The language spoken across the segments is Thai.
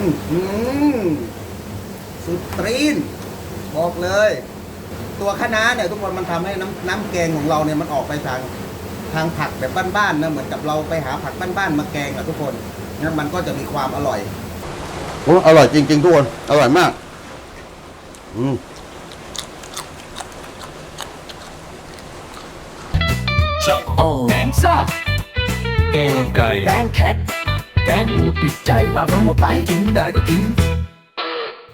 อื้อหือสุดตรีน บอกเลย ตัวคะน้าเนี่ยทุกคนมันทำให้น้ำน้ำแกงของเราเนี่ยมันออกไปทางทางผักแบบบ้านๆนะเหมือนกับเราไปหาผักบ้านๆมาแกงอะทุกคนงั้นมันก็จะมีความอร่อยโอ้อร่อยจริง ๆ ทุกคน อร่อยมาก อืมโอ้แกงซ่าแกงไก่แกงแคท แกงหมูติดใจมาเพราะว่าไปกินได้ก็กิน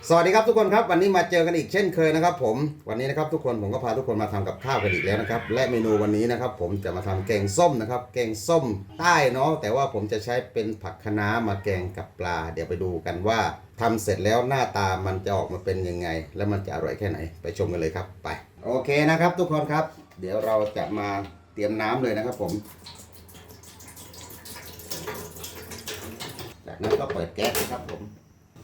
สวัสดีครับทุกคนครับวันนี้มาเจอกันอีกเช่นเคยนะครับผมวันนี้นะครับทุกคนผมก็พาทุกคนมาทำกับข้าวกันอีกแล้วนะครับและเมนูวันนี้นะครับผมจะมาทำแกงส้มนะครับ แกงส้มใต้เนาะแต่ว่าผมจะใช้เป็นผักคะน้ามาแกงกับปลา เดี๋ยวไปดูกันว่าทำเสร็จแล้วหน้าตามันจะออกมาเป็นยังไง และมันจะอร่อยแค่ไหนไปชมกันเลยครับไป โอเคนะครับ ทุกคนครับ เดี๋ยวเราจะมาเตรียมน้ำเลยนะครับผม จากนั้นก็เปิดแก๊สนะครับผม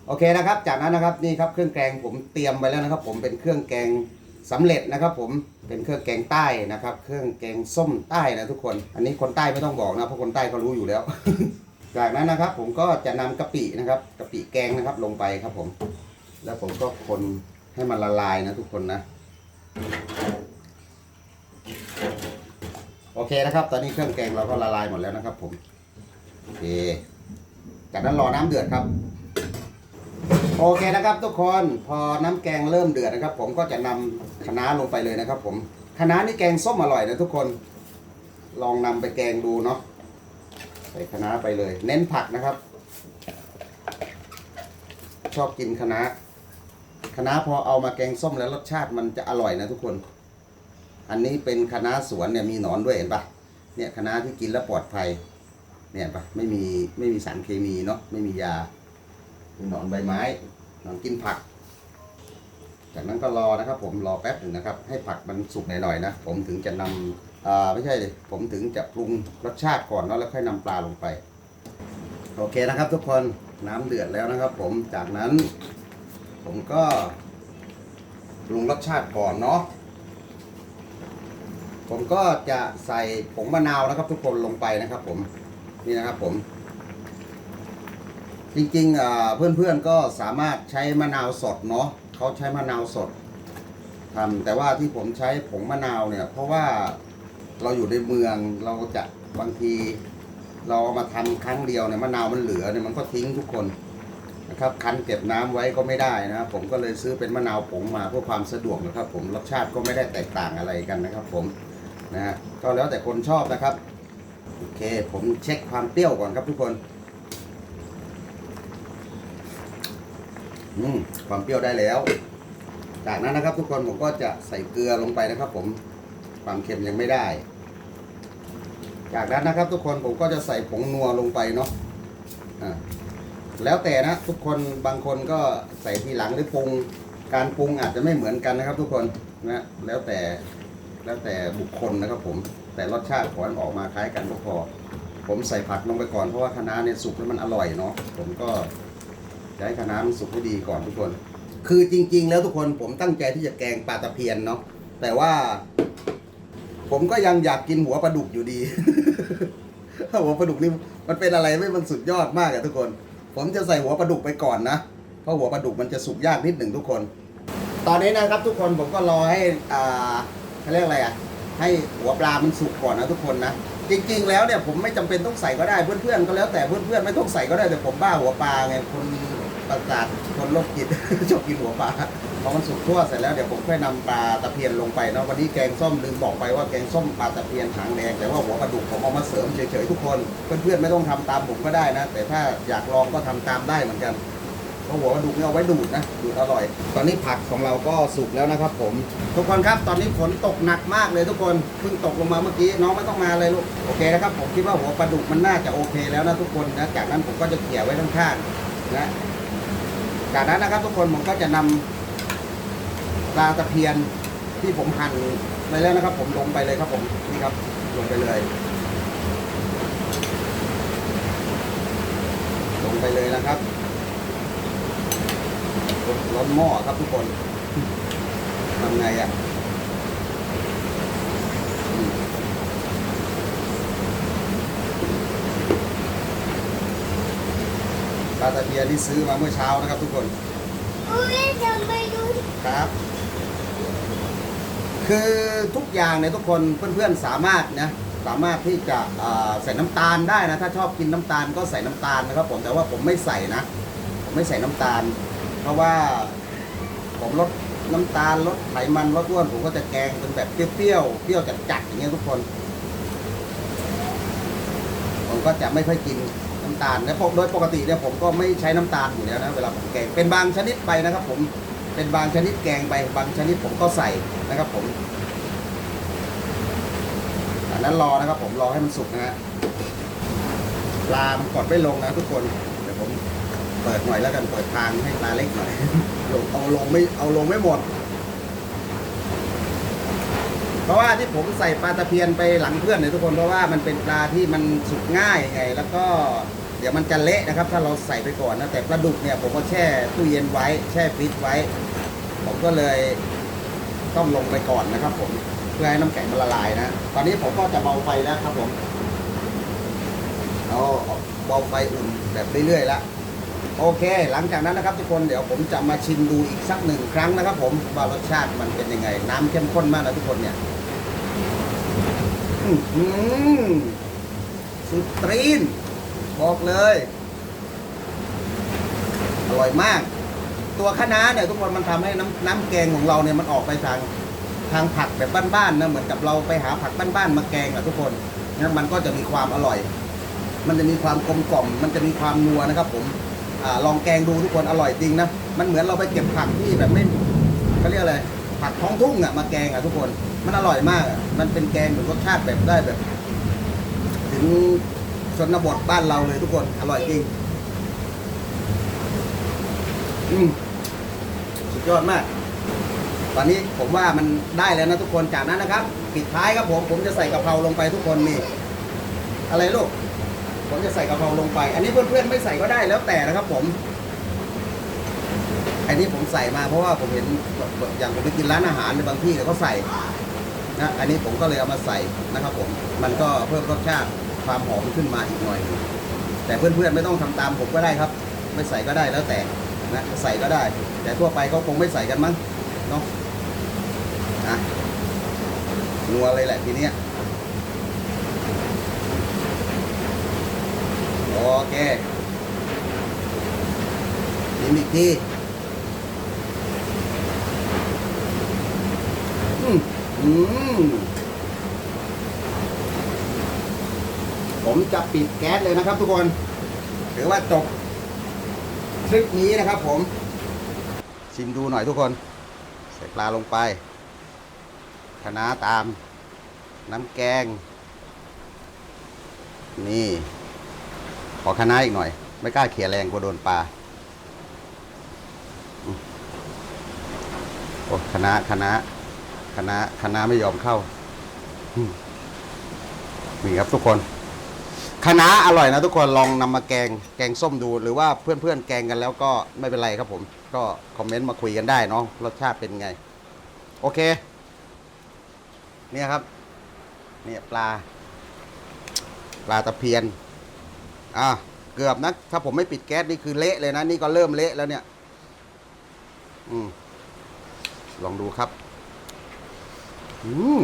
โอเคนะครับ จากนั้นนะครับนี่ครับเครื่องแกงผมเตรียมไว้แล้วนะครับ ผมเป็นเครื่องแกงสำเร็จนะครับ ผมเป็นเครื่องแกงใต้นะครับ เครื่องแกงส้มใต้นะทุกคน อันนี้คนใต้ไม่ต้องบอกนะเพราะคนใต้เขารู้อยู่แล้ว จากนั้นนะครับ ผมก็จะนำกะปินะครับกะปิแกงนะครับลงไปครับผม แล้วผมก็คนให้มันละลายนะทุกคนนะโอเคนะครับ ตอนนี้เครื่องแกงเราก็ละลายหมดแล้วนะครับ ผมโอเค จากนั้นรอน้ำเดือดครับ โอเคนะครับ ทุกคนพอน้ำแกงเริ่มเดือดนะครับ ผมก็จะนำคะน้าลงไปเลยนะครับ ผมคะน้านี่แกงส้มอร่อยนะทุกคน ลองนำไปแกงดูเนาะใส่คะน้าไปเลย เน้นผักนะครับ ชอบกินคะน้าคะน้าพอเอามาแกงส้มแล้วรสชาติมันจะอร่อยนะทุกคน อันนี้เป็นคะน้าสวนเนี่ยมีหนอนด้วยเห็นปะเนี่ยคะน้าที่กินแล้วปลอดภัย เนี่ยเห็นปะไม่มีไม่มีสารเคมีเนาะไม่มียาหนอนใบไม้หนอนกินผัก จากนั้นก็รอนะครับ ผมรอแป๊บหนึ่งนะครับ ให้ผักมันสุกหน่อยๆนะผมถึงจะนำอ่าไม่ใช่เลยผมถึงจะปรุงรสชาติก่อนเนาะแล้วค่อยนำปลาลงไป โอเคนะครับ ทุกคนน้ำเดือดแล้วนะครับ ผมจากนั้นผมก็ปรุงรสชาติก่อนเนาะผมก็จะใส่ผงมะนาวนะครับ ทุกคนลงไปนะครับ ผม นี่นะครับผม จริงๆเพื่อนๆก็สามารถใช้มะนาวสดเนาะเขาใช้มะนาวสดทำแต่ว่าที่ผมใช้ผงมะนาวเนี่ย เพราะว่าเราอยู่ในเมืองเราจะบางที เราเอามาทำครั้งเดียวเนี่ยมะนาวมันเหลือเนี่ยมันก็ทิ้งทุกคนนะครับคั้นเก็บน้ำไว้ก็ไม่ได้นะครับผมก็เลยซื้อเป็นมะนาวผงมาเพื่อความสะดวกนะครับ ผมรสชาติก็ไม่ได้แตกต่างอะไรกันนะครับ ผมนะฮะก็แล้วแต่คนชอบนะครับ เคผมเช็คความเปรี้ยวก่อนครับทุกคนอืมความเปรี้ยวได้แล้ว จากนั้นนะครับ ทุกคนผมก็จะใส่เกลือลงไปนะครับ ผมความเค็มยังไม่ได้ จากนั้นนะครับ ทุกคนผมก็จะใส่ผงนัวลงไปเนาะอ่าแล้วแต่นะทุกคนบางคนก็ใส่ทีหลังหรือปรุง การปรุงอาจจะไม่เหมือนกันนะครับ ทุกคนนะแล้วแต่ แล้วแต่บุคคลนะครับผมแต่รสชาติขอให้มันออกมาคล้ายกันก็พอ ผมใส่ผักลงไปก่อนเพราะว่าคะน้าเนี่ยสุกแล้วมันอร่อยเนาะผมก็จะให้คะน้ามันสุกให้ดีก่อนทุกคน คือจริง ๆ แล้วทุกคนผมตั้งใจที่จะแกงปลาตะเพียนเนาะแต่ว่า ผมก็ยังอยากกินหัวปลาดุกอยู่ดีถ้าหัวปลาดุกนี่มันเป็นอะไรไม่มันสุดยอดมากอะทุกคน ผมจะใส่หัวปลาดุกไปก่อนนะเพราะหัวปลาดุกมันจะสุกยากนิดหนึ่งทุกคน ตอนนี้นะครับทุกคนผมก็รอให้อ่า เขาเรียกอะไรอะ ให้หัวปลามันสุกก่อนนะทุกคนนะ จริงๆ แล้วเนี่ยผมไม่จำเป็นต้องใส่ก็ได้เพื่อนๆ ก็แล้วแต่เพื่อนๆ ไม่ต้องใส่ก็ได้แต่ผมบ้าหัวปลาไงคนประสาทคนโรคจิตชอบกินหัวปลาพอมันสุกทั่วเสร็จแล้วเดี๋ยวผมค่อยนำปลาตะเพียนลงไปเนาะวันนี้แกงส้มลืมบอกไปว่าแกงส้มปลาตะเพียนหางแดงแต่ว่าหัวปลาดุกผมเอามาเสริมเฉยๆทุกคน เพื่อนๆไม่ต้องทำตามผมก็ได้นะ แต่ถ้าอยากลองก็ทำตามได้เหมือนกัน เพราะหัวปลาดุกเนี่ยเอาไว้ดูดนะดูดอร่อย ตอนนี้ผักของเราก็สุกแล้วนะครับผม ทุกคนครับตอนนี้ฝนตกหนักมากเลยทุกคนเพิ่งตกลงมาเมื่อกี้น้องไม่ต้องมาเลยลูกโอเคนะครับผมคิดว่าหัวปลาดุกมันน่าจะโอเคแล้วนะทุกคนนะจากนั้นผมก็จะเขี่ยไว้ข้างๆนะจากนั้นนะครับ ทุกคนผมก็จะนำปลาตะเพียนที่ผมหั่นไปแล้วนะครับ ผมลงไปเลยครับผมนี่ครับลงไปเลย ลงไปเลยนะครับ ร้อนหม้อครับทุกคนทำไงอะอืมปลาตะเพียนที่ซื้อมาเมื่อเช้านะครับทุกคนอุ้ยจะไม่ดูครับ คือทุกอย่างเนี่ยทุกคนเพื่อนๆสามารถนะสามารถที่จะอ่าใส่น้ำตาลได้นะ ถ้าชอบกินน้ำตาลก็ใส่น้ำตาลนะครับผมแต่ว่าผมไม่ใส่นะ ผมไม่ใส่น้ำตาล เพราะว่าผมลดน้ำตาลลดไขมันลดอ้วนผมก็จะแกงเป็นแบบเปรี้ยวๆเปรี้ยวจัดๆอย่างเงี้ยทุกคน ผมก็จะไม่ค่อยกินน้ำตาลและโดยปกติเนี่ยผมก็ไม่ใช้น้ำตาลอยู่แล้วนะเวลาผมแกงเป็นบางชนิดไปนะครับ ผมเป็นบางชนิดแกงไปบางชนิดผมก็ใส่นะครับ ผมอันนั้นรอนะครับ ผมรอให้มันสุกนะฮะปลามันกดไม่ลงนะทุกคน เปิดหน่อยแล้วกันเปิดทางให้ปลาเล็กหน่อยลงเอาลงไม่เอาลงไม่หมด เพราะว่าที่ผมใส่ปลาตะเพียนไปหลังเพื่อนเนี่ยทุกคนเพราะว่ามันเป็นปลาที่มันสุกง่ายไง แล้วก็เดี๋ยวมันจะเละนะครับ ถ้าเราใส่ไปก่อนนะแต่ปลาดุกเนี่ยผมก็แช่ตู้เย็นไว้ แช่ฟรีซไว้ ผมก็เลยต้องลงไปก่อนนะครับ ผมเพื่อให้น้ำแข็งมันละลายนะตอนนี้ผมก็จะเบาไฟแล้วครับผมเอาเบาไฟอุ่นแบบเรื่อยๆแล้ว โอเค หลังจากนั้นนะครับทุกคนเดี๋ยวผมจะมาชิมดูอีกสักหนึ่งครั้งนะครับ ผมว่ารสชาติมันเป็นยังไง น้ำเข้มข้นมากนะทุกคนเนี่ยอือหือสุดตรีนบอกเลย อร่อยมาก ตัวคะน้าเนี่ยทุกคนมันทำให้น้ำน้ำแกงของเราเนี่ยมันออกไปทางทางผักแบบบ้านๆนะเหมือนกับเราไปหาผักบ้านๆมาแกงอะทุกคนนะมันก็จะมีความอร่อย มันจะมีความกลมกล่อม มันจะมีความนัวนะครับ ผม อาลองแกงดูทุกคนอร่อยจริงนะ มันเหมือนเราไปเก็บผักที่แบบไม่เขาเรียกอะไร ผักท้องทุ่งอะมาแกงอะทุกคน มันอร่อยมากอะมันเป็นแกงเหมือนรสชาติแบบได้แบบ ถึงชนบทบ้านเราเลยทุกคน อร่อยจริง อืมสุดยอดมาก ตอนนี้ผมว่ามันได้แล้วนะทุกคนจากนั้นนะครับ ปิดท้ายครับผม ผมจะใส่กะเพราลงไปทุกคนนี่ อะไรลูก ผมจะใส่กะเพราลงไป อันนี้เพื่อนๆไม่ใส่ก็ได้แล้วแต่นะครับ ผม อันนี้ผมใส่มาเพราะว่าผมเห็นอย่างผมไปกินร้านอาหารในบางที่เนี่ยเขาใส่นะอันนี้ผมก็เลยเอามาใส่นะครับ ผม มันก็เพิ่มรสชาติความหอมขึ้นมาอีกหน่อย แต่เพื่อนๆไม่ต้องทำตามผมก็ได้ครับ ไม่ใส่ก็ได้แล้วแต่นะใส่ก็ได้ แต่ทั่วไปเขาคงไม่ใส่กันมั้งเนาะอะนัวเลยแหละทีเนี้ยโอ เคชิมอีกทีอืมอืมผมจะปิดแก๊สเลยนะครับทุกคน ถือว่าจบคลิปนี้นะครับผม ชิมดูหน่อยทุกคน ใส่ปลาลงไปคะน้าตาม น้ำแกง นี่ ขอคณะอีกหน่อย ไม่กล้าเขี่ยแรงกลัวโดนปลาโอ้คะน้าคณะคะน้าคะไม่ยอมเข้ามนี่ครับทุกคนคณะอร่อยนะทุกคนลองนำมาแกงแกงส้มดู หรือว่าเพื่อนๆแกงกันแล้วก็ไม่เป็นไรครับผม ก็คอมเมนต์มาคุยกันได้เนาะรสชาติเป็นไง โอเค เนี่ยครับ เนี่ยปลา ปลาตะเพียน อะเกือบนะ ถ้าผมไม่ปิดแก๊สนี่คือเละเลยนะ นี่ก็เริ่มเละแล้วเนี่ย อืม ลองดูครับ อืม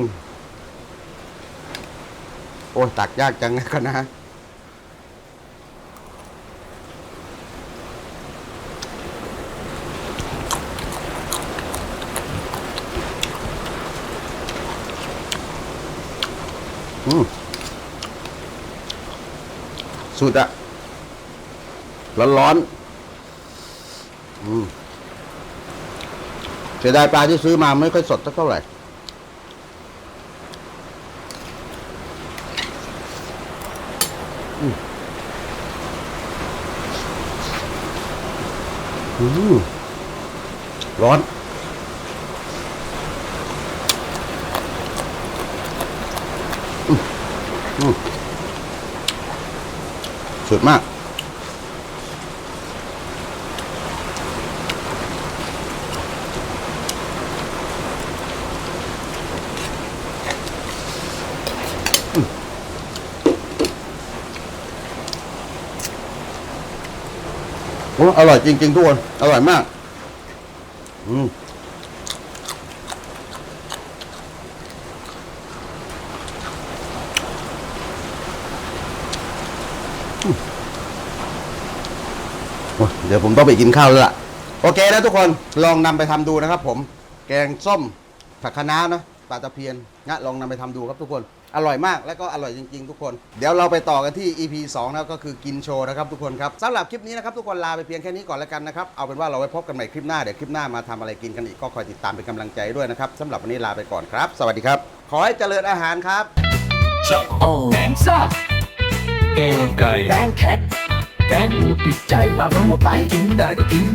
โอ้ตักยากจังกันนะอืม สุดอะร้อนร้อนๆอืมเสียดายปลาที่ซื้อมาไม่ค่อยสดเท่าไหร่อืมอืมร้อน สุดมาก อร่อยจริง ๆ ทุกคน อร่อยมาก อืมโอ้ย เดี๋ยวผมต้องไปกินข้าวแล้วล่ะ โอเคนะทุกคนลองนำไปทำดูนะครับ ผม แกงส้มผักคะน้าเนาะปลาตะเพียนนะลองนำไปทำดูครับทุกคน อร่อยมากและก็อร่อยจริง ๆ ทุกคน เดี๋ยวเราไปต่อกันที่ EP 2นะก็คือกินโชว์นะครับทุกคนครับสำหรับคลิปนี้นะครับทุกคนลาไปเพียงแค่นี้ก่อนแล้วกันนะครับเอาเป็นว่าเราไว้พบกันใหม่คลิปหน้าเดี๋ยวคลิปหน้ามาทำอะไรกินกันอีกก็คอยติดตามเป็นกำลังใจด้วยนะครับสำหรับวันนี้ลาไปก่อนครับ สวัสดีครับ ขอให้เจริญอาหารครับชะอม แกงไก่แกงแคทแกงหมูติดใจมาเพราะว่าไปกินได้ก็กิน